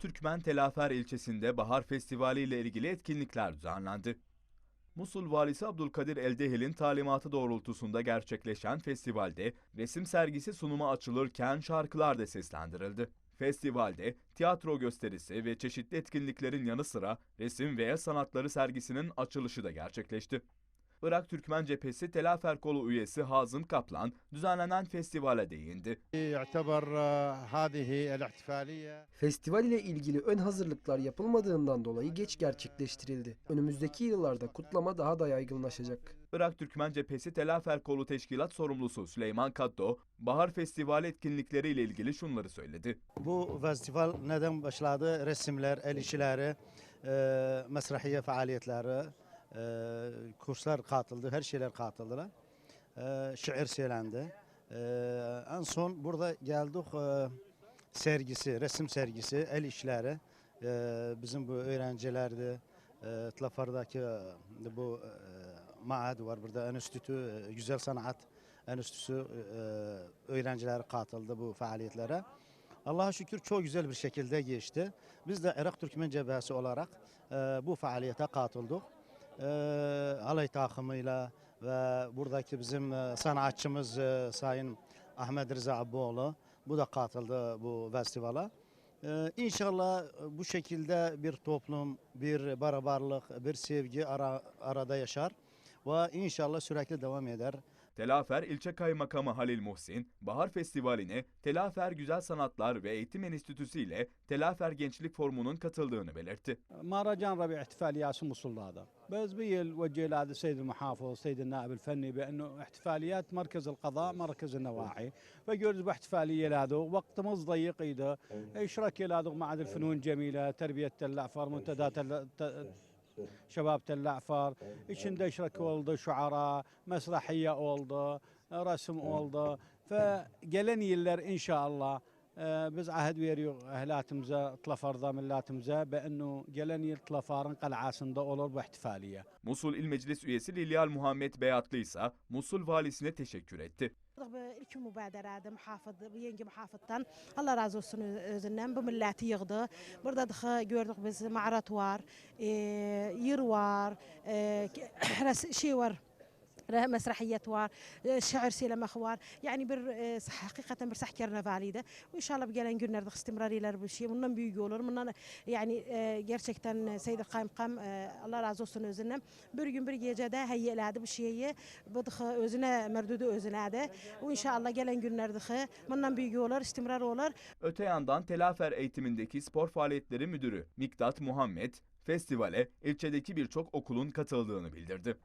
Türkmen Telafer ilçesinde Bahar Festivali ile ilgili etkinlikler düzenlendi. Musul valisi Abdülkadir Eldehil'in talimatı doğrultusunda gerçekleşen festivalde resim sergisi sunuma açılırken şarkılar da seslendirildi. Festivalde tiyatro gösterisi ve çeşitli etkinliklerin yanı sıra resim ve el sanatları sergisinin açılışı da gerçekleşti. Irak Türkmen Cephesi Telafer Kolu üyesi Hazım Kaplan düzenlenen festivale değindi. E, festival ile ilgili ön hazırlıklar yapılmadığından dolayı geç gerçekleştirildi. Önümüzdeki yıllarda kutlama daha da yaygınlaşacak. Irak Türkmen Cephesi Telafer Kolu Teşkilat Sorumlusu Süleyman Kaddo, Bahar Festivali etkinlikleriyle ilgili şunları söyledi. Bu festival neden başladı? Resimler, el işleri, e, mesrahiye faaliyetleri, e, kurslar katıldı, her şeyler katıldılar. E, şiir söylendi. E, en son burada geldik e, sergisi, resim sergisi, el işleri. E, bizim bu öğrencilerde, e, Tlafar'daki e, bu e, maad var burada, enstitü, e, güzel sanat enstitüsü e, öğrenciler katıldı bu faaliyetlere. Allah'a şükür çok güzel bir şekilde geçti. Biz de Irak Türkmen Cebhesi olarak e, bu faaliyete katıldık. E, alay takımıyla ve buradaki bizim e, sanatçımız e, Sayın Ahmet Rıza Abuoğlu bu da katıldı bu festivala. E, inşallah bu şekilde bir toplum, bir barabarlık, bir sevgi ara, arada yaşar ve inşallah sürekli devam eder. Telafer İlçe Kaymakamı Halil Muhsin, Bahar Festivali'ne Telafer Güzel Sanatlar ve Eğitim Enstitüsü ile Telafer Gençlik Forumu'nun katıldığını belirtti. مهرجان ربيع احتفاليات مصل هذا بس وجه لهذا السيد المحافظ السيد النائب الفني بانه احتفاليات مركز القضاء مركز النواحي فجوز باحتفاليه لهذا وقت مز ضيق ايده اشرك لهذا معهد الفنون الجميله تربيه تلعفر شباب تلعفر إيش اندشرك اولدو شعراء مسرحية اولدو رسم اولدو فقالن يلر إن شاء الله آه، بز عهد ويريو أهلا تمزا طلفار ضام لا تمزا بأنه قالن يطلفار انقل عاصم ضو اولر باحتفاليه. مصل إلمجلس ويسل ليال محمد بياتليسا مصل والسنة تشكر etti. إلك مبادرة هذا محافظ ينجي محافظتان الله رازو سنزنن بملاتي يغضى برضا دخا جوردوخ بس معرة توار إيه، يروار إيه شيور. مسرحيات وار شعر سيلم var yani bir e, hakikaten bir sahkarına valide ve inşallah gelen günlerde istimrariler bir şey bundan büyük olur bundan yani e, gerçekten Seyyid Kaymakam e, Allah razı olsun özünden bir gün bir gecede heyyeledi bu şeyi bu da özüne merdudu özüne de ve inşallah gelen günlerde bundan büyük olur istimrar olur Öte yandan Telafer eğitimindeki spor faaliyetleri müdürü Miktat Muhammed, festivale ilçedeki birçok okulun katıldığını bildirdi.